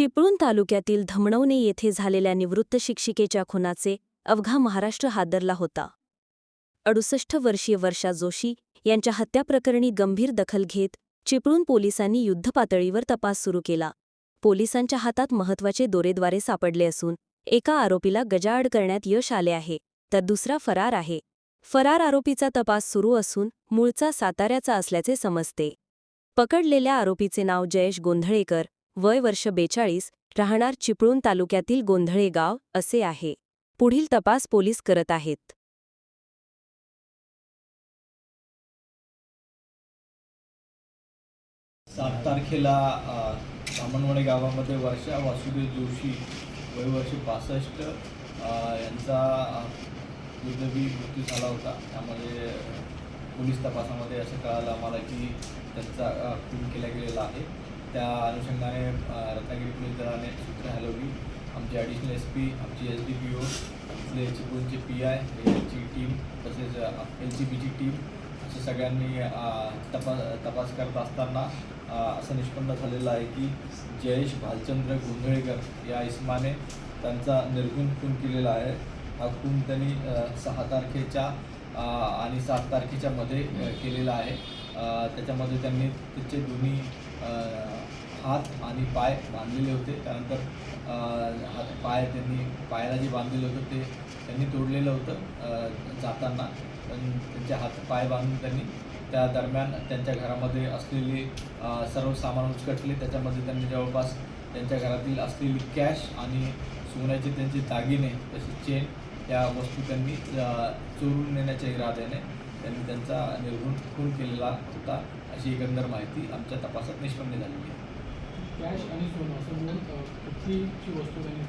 चिपळूण तालुक्यातील धमणवणे येथे झालेल्या निवृत्त शिक्षिकेच्या खुनाचे अवघा महाराष्ट्र हादरला होता. अडुसष्ट वर्षीय वर्षा जोशी यांच्या हत्याप्रकरणी गंभीर दखल घेत चिपळूण पोलिसांनी युद्धपातळीवर तपास सुरू केला. पोलिसांच्या हातात महत्त्वाचे दोरेद्वारे सापडले असून एका आरोपीला गजाआड करण्यात यश आले आहे तर दुसरा फरार आहे. फरार आरोपीचा तपास सुरू असून मूळचा साताऱ्याचा असल्याचे समजते. पकडलेल्या आरोपीचे नाव जयेश गोंधळेकर वय वर्ष बेचाळीस राहणार चिपळूण तालुक्यातील गोंधळे गाव असे आहे. पुढील तपास पोलीस करत आहेत. सात तारखेला सामनवडे गावामध्ये वर्षा वासुदेव जोशी वय वर्ष पासष्ट यांचा अ, दुर्दैवी मृत्यू झाला होता. त्यामध्ये पोलीस तपासामध्ये असं कळालं आम्हाला की त्यांचा खून केला गेलेला आहे. त्या अनुषंगाने रत्नागिरी पोलीस दलाने सूत्र हलवली. आमचे ॲडिशनल एस पी आमची एस डी पी ओ इथले चिपळूणचे पी आय यांची टीम तसेच एल सी बीची टीम असे सगळ्यांनी तपास तपास करत असताना असं निष्पन्न झालेलं आहे की जयेश भालचंद्र गोंधळेकर या इसमाने त्यांचा निर्गुण खून केलेला आहे. हा खून त्यांनी सहा तारखेच्या आणि सात तारखेच्या मध्ये केलेला आहे. त्याच्यामध्ये त्यांनी त्याचे दोन्ही हात आणि पाय बांधलेले होते. त्यानंतर हात पाय त्यांनी पायाला जे बांधलेलं होतं ते त्यांनी तोडलेलं होतं जाताना. पण त्यांचे हात पाय बांधून त्यांनी त्या दरम्यान त्यांच्या घरामध्ये असलेले सर्व सामान उचकटले. त्याच्यामध्ये त्यांनी जवळपास त्यांच्या घरातील असलेली कॅश आणि सोन्याचे त्यांचे दागिने तसेच चेन या वस्तू त्यांनी चोरून नेण्याच्या इराद्याने त्यांनी त्यांचा निर्गुण खून केलेला होता अशी एकंदर माहिती आमच्या तपासात निष्पन्न झालेली आहे. कॅश आणि सोनं असं मिळून अ, कितीची वस्तू त्यांनी?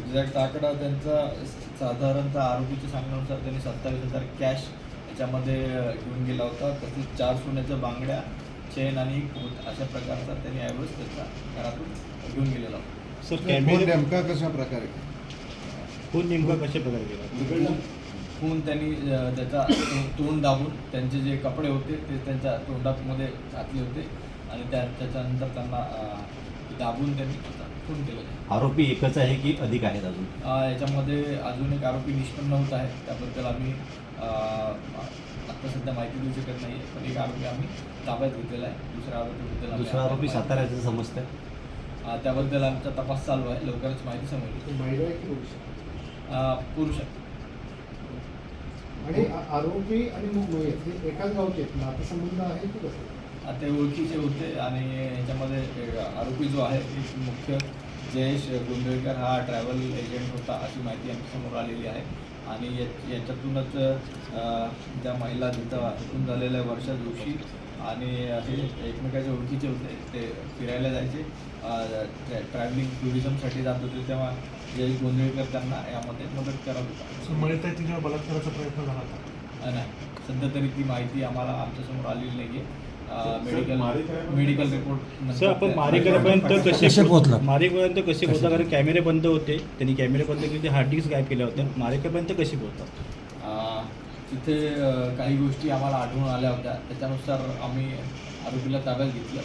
एक्झॅक्ट आकडा त्यांचा साधारणतः आरोपीच्या सांगण्यानुसार त्यांनी सत्तावीस हजार कॅश याच्यामध्ये घेऊन गेला होता. तसेच चार सोन्याच्या बांगड्या चेन आणि अशा प्रकारचा त्यांनी यावेळेस त्याच्या घरातून घेऊन गेलेला होता. सर कॅमेरे नेमका कशा प्रकारे? फोन नेमका कशा प्रकारे गेला? खून त्यांनी त्याचा तोंड दाबून त्यांचे जे कपडे होते ते त्यांच्या तोंडामध्ये घातले होते आणि त्या त्याच्यानंतर त्यांना दाबून त्यांनी खून केलेला आरोपी एकच आहे की अधिक आहेत अजून? याच्यामध्ये अजून एक आरोपी निष्पन्न होत आहे. त्याबद्दल आम्ही आत्ता सध्या माहिती देऊ शकत नाही पण एक आरोपी आम्ही ताब्यात घेतलेला आहे. दुसऱ्या आरोपीबद्दल दुसरा आरोपी साताऱ्याचं समजतं त्याबद्दल आमचा तपास चालू आहे. लवकरच माहिती समजली. पुरुष आहे. आणि आरोपी आणि मग हे एकाच गावचे आहेत. नातेसंबंध आहे की कसं? ते ओळखीचे होते आणि याच्यामध्ये आरोपी जो आहे ते मुख्य जयेश गोंधळकर हा ट्रॅव्हल एजंट होता अशी माहिती आमच्यासमोर आलेली आहे. आणि या- याच्यातूनच ज्या महिला तिथं तिथून झालेल्या वर्षा जोशी आणि हे एकमेकाच्या ओळखीचे होते ते फिरायला जायचे. ट्रॅव्हलिंग टुरिझमसाठी जात होते तेव्हा जयेश गोंधळकर त्यांना यामध्ये मदत करत होता सो मयता तिच्यावर बलात्काराचा प्रयत्न झाला होता नाही. सध्या तरी ती माहिती आम्हाला आमच्यासमोर आलेली नाही आहे मेडिकल मेडिकल रिपोर्ट सर आपण मारेकऱ्यापर्यंत कसे कसे पोहोचला? कारण कॅमेरे बंद होते. त्यांनी कॅमेरे बंद केले ते हार्ड डिस्क गायब केल्या होत्या. मारेकऱ्यापर्यंत कसे पोहोचतात तिथे काही गोष्टी आम्हाला आढळून आल्या होत्या. त्याच्यानुसार आम्ही आरोपीला ताब्यात घेतलं.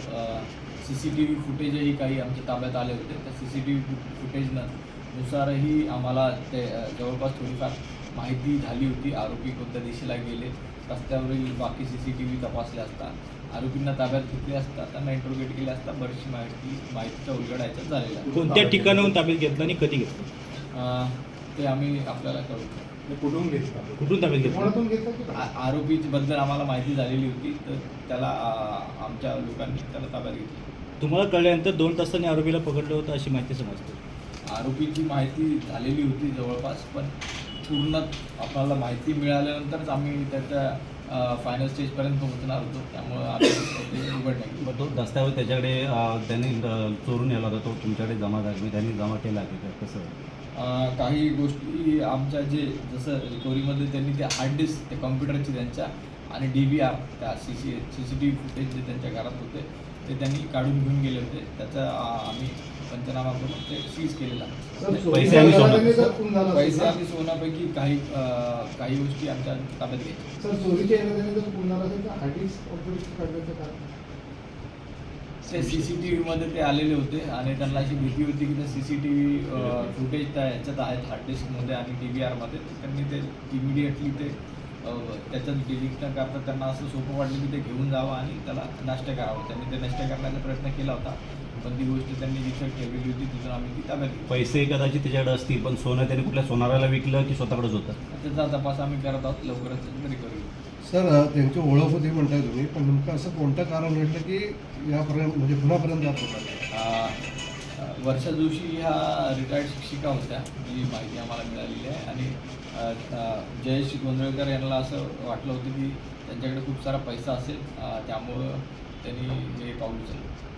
सी सी टी व्ही फुटेजही काही आमच्या ताब्यात आले होते. त्या सी सी टी व्ही फुटेजनं नुसारही आम्हाला ते जवळपास थोडीफार माहिती झाली होती. आरोपी कोणत्या दिशेला गेले रस्त्यावरील बाकी सी सी टी व्ही तपासले असता आरोपींना ताब्यात घेतले असता त्यांना इंट्रोगेट केले असता बरीचशी माहिती माहितीचा उलगडा याच्यात झालेला आहे. कोणत्या ठिकाणाहून ताब्यात घेतलं आणि कधी घेतलं? ते आम्ही आपल्याला कळू कुठून घेतला? कुठून ताब्यात घेतलं? आरोपीबद्दल आम्हाला माहिती झालेली होती तर त्याला आमच्या लोकांनी त्याला ताब्यात घेतलं. तुम्हाला कळल्यानंतर दोन तासांनी आरोपीला पकडलं होतं अशी माहिती समजते. आरोपीची माहिती झालेली होती जवळपास पण पूर्ण आपल्याला माहिती मिळाल्यानंतरच आम्ही त्याच्या फायनल स्टेजपर्यंत पोहोचणार होतो. त्यामुळं आम्ही ते उघड नाही मग तो दस्तावेज त्याच्याकडे त्यांनी चोरून नेला होता. तो तुमच्याकडे जमा झाला त्यांनी जमा केला की? कसं काही गोष्टी आमच्या जे जसं रिकव्हरीमध्ये त्यांनी ते हार्ड डिस्क ते कॉम्प्युटरचे त्यांच्या आणि डी व्ही आर त्या C C C C T V footage जे त्यांच्या घरात होते ते त्यांनी काढून घेऊन गेले होते. त्याचा आम्ही पंचनामा करून ते सीज केलेला चोरी पैसे सोनं. असेल पैसे ना, आणि सोन्यापैकी काही काही गोष्टी आमच्या ताब्यात कारण ते सी सी टी व्हीमध्ये ते आलेले होते आणि त्यांना अशी भीती होती की ते C C T V footage त्या ह्याच्यात आहेत हार्ड डिस्कमध्ये आणि डी व्ही आरमध्ये त्यांनी ते इमिडिएटली ते त्याच्यात डिलीट न करता त्यांना असं सोपं वाटलं की ते घेऊन जावं आणि त्याला नष्ट करावं. त्यांनी ते नष्ट करण्याचा प्रयत्न केला होता. पण ती गोष्ट त्यांनी जिथं ठेवलेली होती तिथून आम्ही ती ताब्यात पैसे कदाचित त्याच्याकडे असतील पण सोनं त्याने कुठल्या सोनाराला विकलं की स्वतःकडेच होतं? त्याचा तपास आम्ही करत आहोत लवकरच रिकव्हरी सर अ, त्यांची ओळख होती म्हणताय तुम्ही पण नेमकं असं कोणतं कारण घडलं की यापर्यंत म्हणजे पुण्यापर्यंत जात होता? वर्षा जोशी ह्या रिटायर्ड शिक्षिका होत्या. ही माहिती आम्हाला मिळालेली आहे. आणि जयश्री गोंधळकर यांना असं वाटलं होतं की त्यांच्याकडे खूप सारा पैसा असेल. त्यामुळं त्यांनी हे पाऊल उचललं.